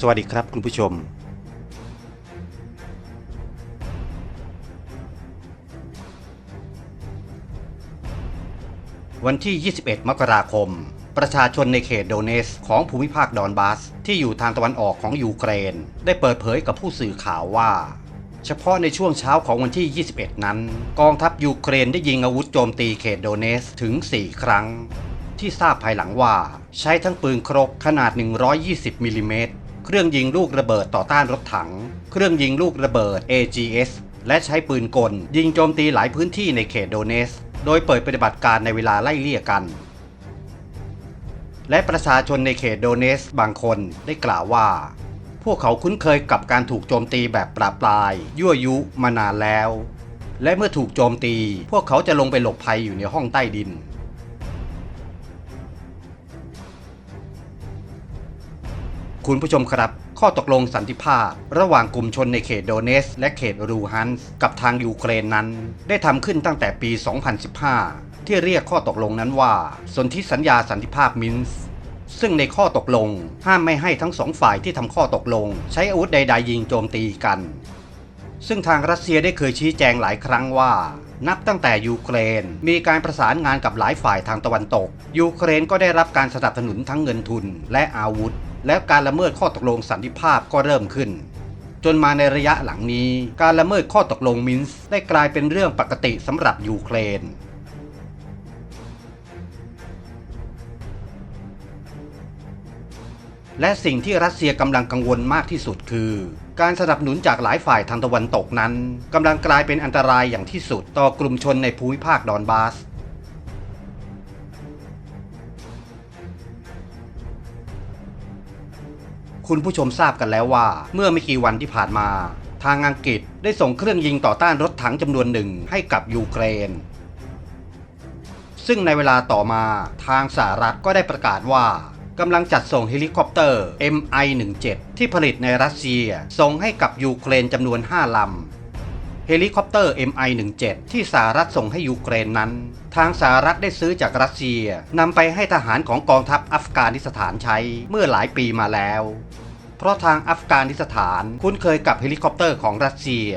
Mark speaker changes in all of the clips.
Speaker 1: สวัสดีครับคุณผู้ชมวันที่ 21 มกราคม ประชาชนในเขตโดเนสของภูมิภาคดอนบาส ที่อยู่ทางตะวันออกของยูเครน ได้เปิดเผยกับผู้สื่อข่าวว่า เฉพาะในช่วงเช้าของวันที่ 21 นั้น กองทัพยูเครนได้ยิงอาวุธโจมตีเขตโดเนสถึง 4 ครั้ง ที่ทราบภายหลังว่า ใช้ทั้งปืนครกขนาด 120มิลลิเมตร เครื่องยิงลูกระเบิดต่อต้านรถถัง เครื่องยิงลูกระเบิด AGS และใช้ปืนกล ยิงโจมตีหลายพื้นที่ในเขตโดเนส โดยเปิดปฏิบัติการในเวลาไล่เลี่ยกัน และประชาชนในเขตโดเนสบางคนได้กล่าวว่า พวกเขาคุ้นเคยกับการถูกโจมตีแบบปราบปราย ยั่วยุมานานแล้ว และเมื่อถูกโจมตี พวกเขาจะลงไปหลบภัยอยู่ในห้องใต้ดิน คุณผู้ชมครับ ข้อตกลงสันติภาพ ระหว่างกลุ่มชนในเขตโดเนส และเขตรูฮันส์กับทางยูเครนนั้น ได้ทำขึ้นตั้งแต่ปี 2015 ที่เรียกข้อตกลงนั้นว่า สนธิสัญญาสันติภาพมินส์ซึ่งในข้อตกลงห้ามไม่ให้ทั้งสองฝ่ายที่ทำข้อตกลง ใช้อาวุธใดๆยิงโจมตีกัน ซึ่งทางรัสเซียได้เคยชี้แจงหลายครั้งว่า นับตั้งแต่ยูเครนมีการประสานงานกับหลายฝ่ายทางตะวันตก ยูเครนก็ได้รับการสนับสนุนทั้งเงินทุนและอาวุธ และการละเมิดข้อตกลงสันติภาพก็เริ่มขึ้น จนมาในระยะหลังนี้ การละเมิดข้อตกลงมินส์ได้กลายเป็นเรื่องปกติสำหรับยูเครนและสิ่งที่รัสเซียกำลังกังวลมากที่สุดคือ การสนับสนุนจากหลายฝ่ายทางตะวันตกนั้นกำลังกลายเป็นอันตรายอย่างที่สุดต่อกลุ่มชนในภูมิภาคดอนบาส คุณผู้ชมทราบกันแล้วว่า เมื่อไม่กี่วันที่ผ่านมา ทางอังกฤษได้ส่งเครื่องยิงต่อต้านรถถังจำนวนหนึ่งให้กับยูเครน ซึ่งในเวลาต่อมาทางสหรัฐก็ได้ประกาศว่ากำลังจัดส่งเฮลิคอปเตอร์ MI-17 ที่ผลิตในรัสเซีย ส่งให้กับยูเครนจำนวน 5 ลำ เฮลิคอปเตอร์ MI-17 ที่สหรัฐส่งให้ยูเครนนั้น ทางสหรัฐได้ซื้อจากรัสเซียนำไปให้ทหารของกองทัพอัฟกานิสถานใช้เมื่อหลายปีมาแล้ว เพราะทางอัฟกานิสถานคุ้นเคยกับเฮลิคอปเตอร์ของรัสเซีย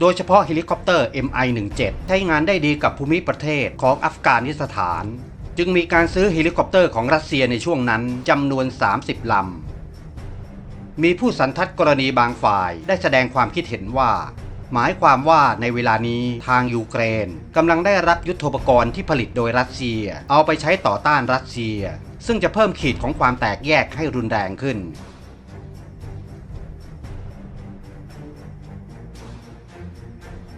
Speaker 1: โดยเฉพาะเฮลิคอปเตอร์ MI-17 ใช้งานได้ดีกับภูมิประเทศของอัฟกานิสถาน จึงมีการซื้อเฮลิคอปเตอร์ของรัสเซียในช่วงนั้นจำนวน 30 ลำมีผู้สันทัดกรณีบางฝ่ายได้แสดงความคิดเห็นว่า หมายความว่าในเวลานี้ทางยูเครนกำลังได้รับยุทโธปกรณ์ที่ผลิตโดยรัสเซีย เอาไปใช้ต่อต้านรัสเซีย ซึ่งจะเพิ่มขีดของความแตกแยกให้รุนแรงขึ้น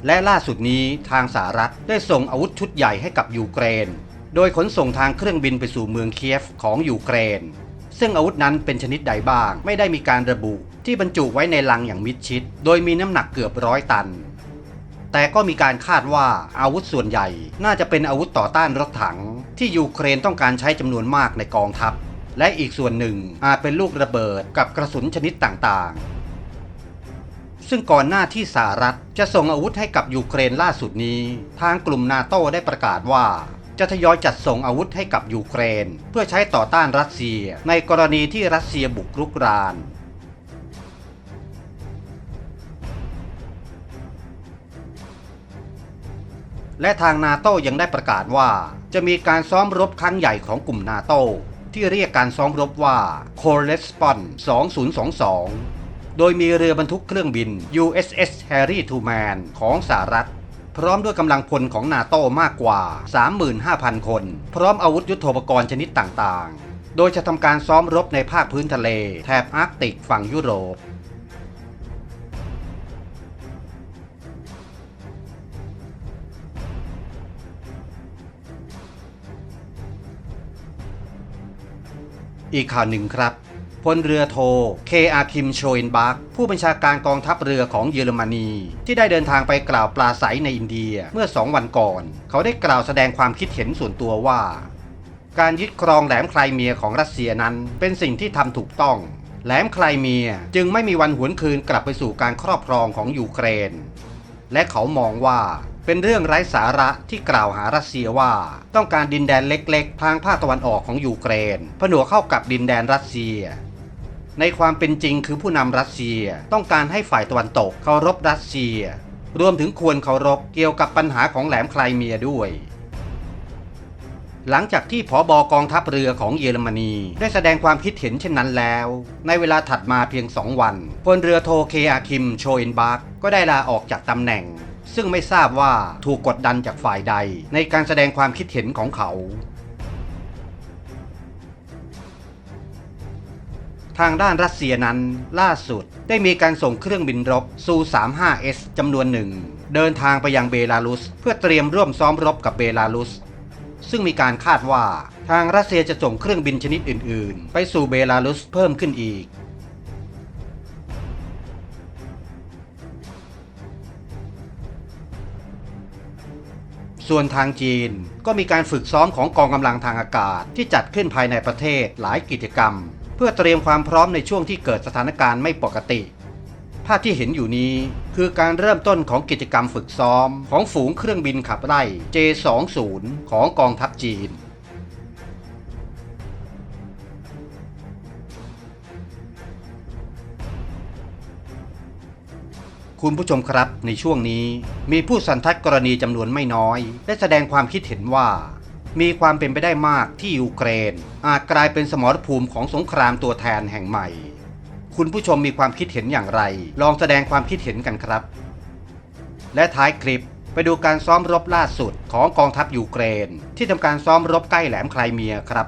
Speaker 1: และล่าสุดนี้ทางสหรัฐได้ส่งอาวุธชุดใหญ่ให้กับยูเครน โดยขนส่งทางเครื่องบินไปสู่เมืองเคียฟของยูเครน ซึ่งอาวุธนั้นเป็นชนิดใดบ้างไม่ได้มีการระบุ ที่บรรจุไว้ในลังอย่างมิดชิด โดยมีน้ำหนักเกือบร้อยตัน แต่ก็มีการคาดว่าอาวุธส่วนใหญ่น่าจะเป็นอาวุธต่อต้านรถถัง ที่ยูเครนต้องการใช้จำนวนมากในกองทัพ และอีกส่วนหนึ่งอาจเป็นลูกระเบิดกับกระสุนชนิดต่างๆ ซึ่งก่อนหน้าที่สหรัฐจะส่งอาวุธให้กับยูเครนล่าสุดนี้ ทางกลุ่มนาโต้ได้ประกาศว่าจะทยอยจัดส่งอาวุธให้กับยูเครน เพื่อใช้ต่อต้านรัสเซีย ในกรณีที่รัสเซียบุกรุกราน และทางนาโต้ยังได้ประกาศว่า จะมีการซ้อมรบครั้งใหญ่ของกลุ่มนาโต้ที่เรียกการซ้อมรบว่า c o r e s p o n 2022 โดยมีเรือบรรทุกเครื่องบิน USS Harry Truman ของสหรัฐ พร้อมด้วยกำลังพลของนาโต้มากกว่า 35,000 คน พร้อมอาวุธยุโทโธปกรณ์ชนิดต่างๆ โดยจะทำการซ้อมรบในภาคพื้นทะเล แถบอาร์กติกฝั่งยุโรป อีกข่าวหนึ่งครับพลเรือโท เคอาคิมโชเอนบักผู้บัญชาการกองทัพเรือของเยอรมนี ที่ได้เดินทางไปกล่าวปลาใสในอินเดียเมื่อสองวันก่อน เขาได้กล่าวแสดงความคิดเห็นส่วนตัวว่า การยึดครองแหลมไคลเมียของรัสเซียนั้นเป็นสิ่งที่ทำถูกต้อง แหลมไคลเมียจึงไม่มีวันหวนคืนกลับไปสู่การครอบครองของยูเครน และเขามองว่า เป็นเรื่องไร้สาระที่กล่าวหารัสเซียว่า ต้องการดินแดนเล็กๆ ทางภาคตะวันออกของยูเครน ผนวกเข้ากับดินแดนรัสเซีย ในความเป็นจริงคือผู้นำรัสเซียต้องการให้ฝ่ายตะวันตกเคารพรัสเซีย รวมถึงควรเคารพเกี่ยวกับปัญหาของแหลมไคลเมียด้วยหลังจากที่ผอบอกองทัพเรือของเยอรมนี ได้แสดงความคิดเห็นเช่นนั้นแล้ว ในเวลาถัดมาเพียงสองวันพลเรือโทเคอาคิมโชเอนบาร์กก็ได้ลาออกจากตำแหน่ง ซึ่งไม่ทราบว่าถูกกดดันจากฝ่ายใดในการแสดงความคิดเห็นของเขา ทางด้านรัสเซียนั้นล่าสุดได้มีการส่งเครื่องบินรบซู 35S จำนวนหนึ่ง เดินทางไปยังเบลารุส เพื่อเตรียมร่วมซ้อมรบกับเบลารุส ซึ่งมีการคาดว่าทางรัสเซียจะส่งเครื่องบินชนิดอื่น ๆ ไปสู่เบลารุสเพิ่มขึ้นอีก ส่วนทางจีนก็มีการฝึกซ้อมของกองกำลังทางอากาศที่จัดขึ้นภายในประเทศหลายกิจกรรม เพื่อเตรียมความพร้อมในช่วงที่เกิดสถานการณ์ไม่ปกติ ภาพที่เห็นอยู่นี้คือการเริ่มต้นของกิจกรรมฝึกซ้อม ของฝูงเครื่องบินขับไล่ J-20 ของกองทัพจีน คุณผู้ชมครับ ในช่วงนี้มีผู้สันทัดกรณีจำนวนไม่น้อย ได้แสดงความคิดเห็นว่า มีความเป็นไปได้มากที่ยูเครน อาจกลายเป็นสมรภูมิของสงครามตัวแทนแห่งใหม่ คุณผู้ชมมีความคิดเห็นอย่างไร ลองแสดงความคิดเห็นกันครับ และท้ายคลิปไปดูการซ้อมรบล่าสุดของกองทัพยูเครน ที่ทำการซ้อมรบใกล้แหลมไคลเมียครับ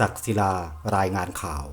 Speaker 1: ศักดิ์ศิลารายงานข่าว